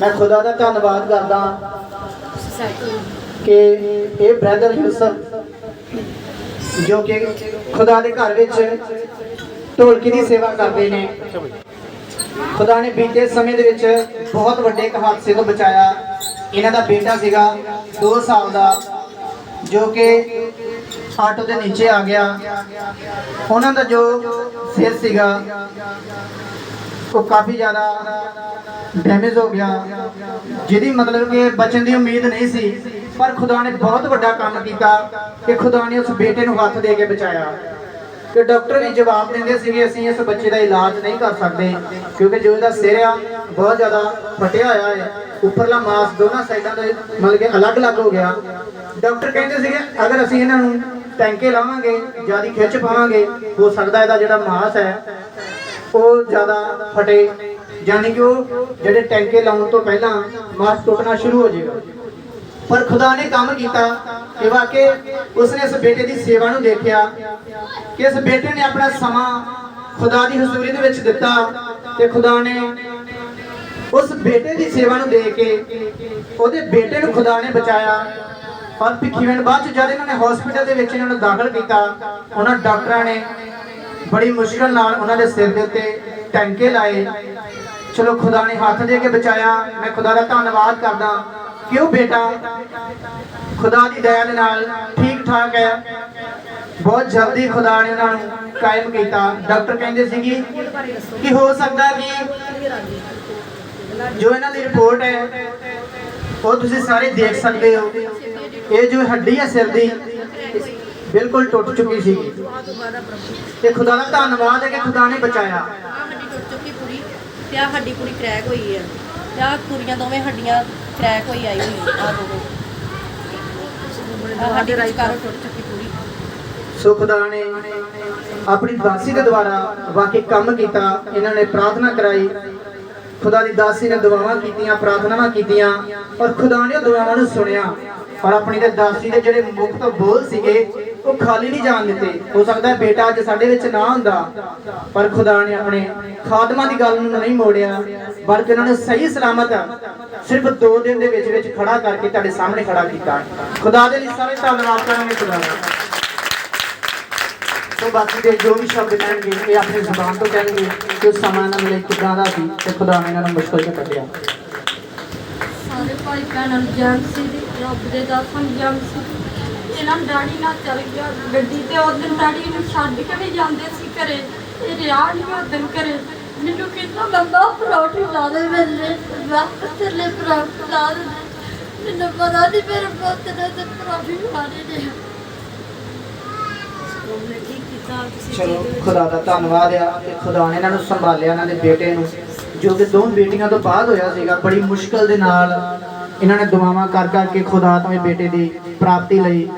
ਮੈਂ ਖੁਦਾ ਦਾ ਧੰਨਵਾਦ ਕਰਦਾ ਕਿ ਇਹ ਬ੍ਰਦਰ ਯੂਸਫ, ਜੋ ਕਿ ਖੁਦਾ ਦੇ ਘਰ ਵਿੱਚ ਢੋਲਕੀ ਦੀ ਸੇਵਾ ਕਰਦੇ ਨੇ। ਖੁਦਾ ਨੇ ਬੀਤੇ ਸਮੇਂ ਦੇ ਵਿੱਚ ਬਹੁਤ ਵੱਡੇ ਇੱਕ ਹਾਦਸੇ ਤੋਂ ਬਚਾਇਆ। ਇਹਨਾਂ ਦਾ ਬੇਟਾ ਸੀਗਾ 2 ਸਾਲ ਦਾ, ਜੋ ਕਿ ਆਟੋ ਦੇ ਨੀਚੇ ਆ ਗਿਆ। ਉਹਨਾਂ ਦਾ ਜੋ ਸਿਰ ਸੀਗਾ ਉਹ ਕਾਫੀ ਜ਼ਿਆਦਾ ਡੈਮੇਜ ਹੋ ਗਿਆ। ਜਿਹਦੀ ਮਤਲਬ ਕਿ ਬਚਣ ਦੀ ਉਮੀਦ ਨਹੀਂ ਸੀ, ਪਰ ਖੁਦਾ ਨੇ ਬਹੁਤ ਵੱਡਾ ਕੰਮ ਕੀਤਾ ਕਿ ਖੁਦਾ ਨੇ ਉਸ ਬੇਟੇ ਨੂੰ ਹੱਥ ਦੇ ਕੇ ਬਚਾਇਆ। ਕਿ ਡਾਕਟਰ ਵੀ ਜਵਾਬ ਦਿੰਦੇ ਸੀਗੇ ਅਸੀਂ ਇਸ ਬੱਚੇ ਦਾ ਇਲਾਜ ਨਹੀਂ ਕਰ ਸਕਦੇ, ਕਿਉਂਕਿ ਜੋ ਇਹਦਾ ਸਿਰ ਆ, ਬਹੁਤ ਜ਼ਿਆਦਾ ਫਟਿਆ ਹੋਇਆ ਹੈ। ਉੱਪਰਲਾ ਮਾਸ ਦੋਨਾਂ ਸਾਈਡਾਂ ਦੇ ਮਤਲਬ ਕਿ ਅਲੱਗ-ਅਲੱਗ ਹੋ ਗਿਆ। ਡਾਕਟਰ ਕਹਿੰਦੇ ਸੀਗੇ ਅਗਰ ਅਸੀਂ ਇਹਨਾਂ ਨੂੰ ਟੈਂਕੇ ਲਾਵਾਂਗੇ, ਜ਼ਿਆਦਾ ਖਿੱਚ ਪਾਵਾਂਗੇ, ਹੋ ਸਕਦਾ ਇਹਦਾ ਜਿਹੜਾ ਮਾਸ ਹੈ ਉਹ ਜ਼ਿਆਦਾ ਫਟੇ। ਯਾਨੀ ਕਿ ਉਹ ਜਿਹੜੇ ਟੈਂਕੇ ਲਾਉਣ ਤੋਂ ਪਹਿਲਾਂ ਮਾਸ ਟੁੱਟਣਾ ਸ਼ੁਰੂ ਹੋ ਜਾਏਗਾ। ਪਰ ਖੁਦਾ ਨੇ ਕੰਮ ਕੀਤਾ ਕਿ ਵਾਕਈ ਉਸਨੇ ਇਸ ਬੇਟੇ ਦੀ ਸੇਵਾ ਨੂੰ ਦੇਖਿਆ ਕਿ ਇਸ ਬੇਟੇ ਨੇ ਆਪਣਾ ਸਮਾਂ ਖੁਦਾ ਦੀ ਹਜ਼ੂਰੀ ਦੇ ਵਿੱਚ ਦਿੱਤਾ ਤੇ ਖੁਦਾ ਨੇ ਉਸ ਬੇਟੇ ਦੀ ਸੇਵਾ ਨੂੰ ਦੇ ਕੇ ਉਹਦੇ ਬੇਟੇ ਨੂੰ ਖੁਦਾ ਨੇ ਬਚਾਇਆ। ਔਰ ਭਿੱਖੀਵਿੰਡ ਬਾਅਦ ਚ ਜਦ ਇਹਨਾਂ ਨੇ ਹਸਪੀਟਲ ਦੇ ਵਿੱਚ ਇਹਨਾਂ ਨੂੰ ਦਾਖਲ ਕੀਤਾ, ਉਹਨਾਂ ਡਾਕਟਰਾਂ ਨੇ ਬੜੀ ਮੁਸ਼ਕਲ ਨਾਲ ਉਹਨਾਂ ਦੇ ਸਿਰ ਦੇ ਉੱਤੇ ਟੈਂਕੇ ਲਾਏ। ਚਲੋ ਖੁਦਾ ਨੇ ਹੱਥ ਦੇ ਕੇ ਬਚਾਇਆ। ਮੈਂ ਖੁਦਾ ਦਾ ਧੰਨਵਾਦ ਕਰਦਾ। ਕਿ ਉਹ ਬੇਟਾ? ਖੁਦਾ ਦੀ ਦਇਆ ਦੇ ਨਾਲ ਠੀਕ ਠਾਕ ਹੈ। ਬਹੁਤ ਜਲਦੀ ਖੁਦਾ ਨੇ ਉਹਨਾਂ ਨੂੰ ਕਾਇਮ ਕੀਤਾ। ਡਾਕਟਰ ਕਹਿੰਦੇ ਸੀਗੇ ਕਿ ਹੋ ਸਕਦਾ ਕਿ ਜੋ ਇਹਨਾਂ ਦੀ ਰਿਪੋਰਟ ਹੈ, ਉਹ ਤੁਸੀਂ ਸਾਰੇ ਦੇਖ ਸਕਦੇ ਹੋ। ਇਹ ਜੋ ਹੱਡੀ ਹੈ ਸਿਰ ਦੀ ਬਿਲਕੁਲ ਟੁੱਟ ਚੁੱਕੀ ਸੀ। ਤੇ ਖੁਦਾ ਦਾ ਧੰਨਵਾਦ ਹੈ ਕਿ ਖੁਦਾ ਨੇ ਬਚਾਇਆ। ਹੱਡੀ ਟੁੱਟ ਚੁੱਕੀ ਪੂਰੀ। ਤੇ ਆਹ ਹੱਡੀ ਪੂਰੀ ਕ੍ਰੈਕ ਹੋਈ ਹੈ। ਤੇ ਪੂਰੀਆਂ ਦੋਵੇਂ ਹੱਡੀਆਂ ਕ੍ਰੈਕ ਹੋਈ ਆਈ ਹੋਈ ਆ ਦੋਵੇਂ ਆਹ ਹੱਡੀ ਵਿਚਕਾਰੋਂ ਟੁੱਟ ਚੁੱਕੀ ਪੂਰੀ। ਸੋ ਖੁਦਾ ਨੇ ਆਪਣੀ ਦਾਸੀ ਦੇ ਦੁਆਰਾ ਵਾਕਈ ਕੰਮ ਕੀਤਾ। ਇਹਨਾਂ ਨੇ ਪ੍ਰਾਰਥਨਾ ਕਰਾਈ। ਖੁਦਾ ਦੀ ਦਾਸੀ ਨੇ ਦੁਆਵਾਂ ਕੀਤੀਆਂ ਪ੍ਰਾਰਥਨਾਵਾਂ ਕੀਤੀਆਂ ਔਰ ਖੁਦਾ ਨੇ ਉਹ ਦੁਆਵਾਂ ਨੂੰ ਸੁਣਿਆ। ਔਰ ਆਪਣੀ ਦੇ ਦਾਸੀ ਦੇ ਜਿਹੜੇ ਮੁਖ ਤੋਂ ਬੋਲ ਸੀਗੇ ਉਹ ਖਾਲੀ ਨਹੀਂ ਜਾਣ ਦਿੱਤੇ। ਹੋ ਸਕਦਾ ਬੇਟਾ ਅੱਜ ਸਾਡੇ ਵਿੱਚ ਨਾ ਹੁੰਦਾ, ਪਰ ਖੁਦਾ ਨੇ ਆਪਣੇ ਖਾਦਮਾਂ ਦੀ ਗੱਲ ਨੂੰ ਨਹੀਂ ਮੋੜਿਆ। ਬਲਕਿ ਉਹਨਾਂ ਨੇ ਸਹੀ ਸਲਾਮਤ ਸਿਰਫ 2 ਦਿਨ ਦੇ ਵਿੱਚ ਵਿੱਚ ਖੜਾ ਕਰਕੇ ਤੁਹਾਡੇ ਸਾਹਮਣੇ ਖੜਾ ਕੀਤਾ। ਖੁਦਾ ਦੇ ਲਈ ਸਾਰੇ ਧੰਨਵਾਦ ਕਰਾਂਗੇ ਖੁਦਾ ਦਾ। ਸੋ ਬਾਕੀ ਦੇ ਜੋ ਵੀ ਸ਼ਬਦ ਕਹਿਣਗੇ, ਇਹ ਆਪਣੀ ਜ਼ੁਬਾਨ ਤੋਂ ਕਹਿਣਗੇ ਕਿ ਉਸ ਸਮਾਂ ਨਾਲ ਮਿਲੇ ਕਿਦਾਂ ਦਾ ਸੀ ਤੇ ਖੁਦਾ ਨੇ ਇਹਨਾਂ ਨੂੰ ਮੁਸ਼ਕਲ ਚ ਕੱਢਿਆ। ਸਾਰੇ ਭਾਈ ਭੈਣਾਂ ਨੂੰ ਜਾਨ ਸੀ ਰੱਬ ਦੇ ਦਾਸਾਂ ਨੂੰ ਜਾਨ ਸੀ। ਇਹਨਾਂ ਨੂੰ ਡੈਡੀ ਨਾਲ ਚੱਲ ਗਿਆ ਗੱਡੀ ਤੇ ਉਹ ਦਿਨ ਡੈਡੀ ਨੂੰ ਛੱਡ ਕੇ ਵੀ ਜਾਂਦੇ ਸੀ ਘਰੇ। ਇਹ ਰਿਆ ਨਹੀਂ ਉਹ ਦਿਨ ਘਰੇ। ਮੈਨੂੰ ਕਿੰਨਾ ਲੰਬਾ ਪਰੌਠੀ ਲਾ ਦੇ ਮੇਰੇ ਵਕਤ ਤੇਰੇ ਪਰੌਠੀ ਲਾ ਦੇ ਮੈਨੂੰ ਪਤਾ ਨਹੀਂ ਮੇਰੇ ਪੁੱਤ ਨੇ ਤੇ ਪਰੌਠੀ ਖਾਣੇ ਨੇ। ਚਲੋ ਖੁਦਾ ਦਾ ਧੰਨਵਾਦ ਆ ਕਿ ਖੁਦਾ ਨੇ ਇਹਨਾਂ ਨੂੰ ਸੰਭਾਲਿਆ ਇਹਨਾਂ ਦੇ ਬੇਟੇ ਨੂੰ। ਜੋ ਕਿ ਦੋ ਬੇਟੀਆਂ ਤੋਂ ਬਾਅਦ ਹੋਇਆ ਸੀਗਾ ਬੜੀ ਮੁਸ਼ਕਲ ਦੇ ਨਾਲ ਇਹਨਾਂ ਨੇ ਦੁਆਵਾਂ ਕਰ ਕਰਕੇ ਖੁਦਾ ਤੋਂ ਇਹ ਬੇਟੇ ਦੀ ਪ੍ਰਾਪਤੀ ਲਈ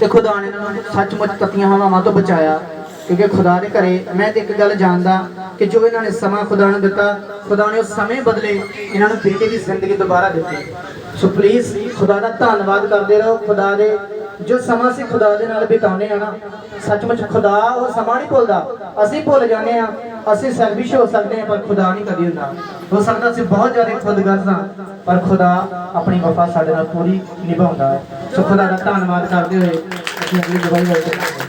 ਤੇ ਖੁਦਾ ਨੇ ਇਹਨਾਂ ਨੂੰ ਸੱਚਮੁੱਚ ਤਤੀਆਂ ਹਵਾਵਾਂ ਤੋਂ ਬਚਾਇਆ, ਕਿਉਂਕਿ ਖੁਦਾ ਦੇ ਘਰੇ ਮੈਂ ਤੇ ਇੱਕ ਗੱਲ ਜਾਣਦਾ ਕਿ ਜੋ ਇਹਨਾਂ ਨੇ ਸਮਾਂ ਖੁਦਾ ਨੂੰ ਦਿੱਤਾ, ਖੁਦਾ ਨੇ ਉਸ ਸਮੇਂ ਬਦਲੇ ਇਹਨਾਂ ਨੂੰ ਬੇਟੇ ਦੀ ਜ਼ਿੰਦਗੀ ਦੁਬਾਰਾ ਦਿੱਤੀ। ਸੋ ਪਲੀਜ਼ ਖੁਦਾ ਦਾ ਧੰਨਵਾਦ ਕਰਦੇ ਰਹੋ, ਖੁਦਾ ਦੇ ਜੋ ਸਮਾਂ ਅਸੀਂ ਖੁਦਾ ਦੇ ਨਾਲ ਬਿਤਾਉਂਦੇ ਆ ਨਾ, ਸੱਚਮੁੱਚ ਖੁਦਾ ਉਹ ਸਮਾਂ ਨਹੀਂ ਭੁੱਲਦਾ। ਅਸੀਂ ਭੁੱਲ ਜਾਂਦੇ ਆ, ਅਸੀਂ ਸਰਵਿਸ਼ ਹੋ ਸਕਦੇ ਆ, ਪਰ ਖੁਦਾ ਨਹੀਂ ਕਦੀ ਹੁੰਦਾ। ਹੋ ਸਕਦਾ ਅਸੀਂ ਬਹੁਤ ਜ਼ਿਆਦਾ ਖੁਦਗਰਜ਼ ਹਾਂ ਪਰ ਖੁਦਾ ਆਪਣੀ ਵਫਾ ਸਾਡੇ ਨਾਲ ਪੂਰੀ ਨਿਭਾਉਂਦਾ ਹੈ। ਸੋ ਖੁਦਾ ਦਾ ਧੰਨਵਾਦ ਕਰਦੇ ਹੋਏ ਅਸੀਂ ਅਗਲੀ ਦਵਾਈ ਵਾਲੇ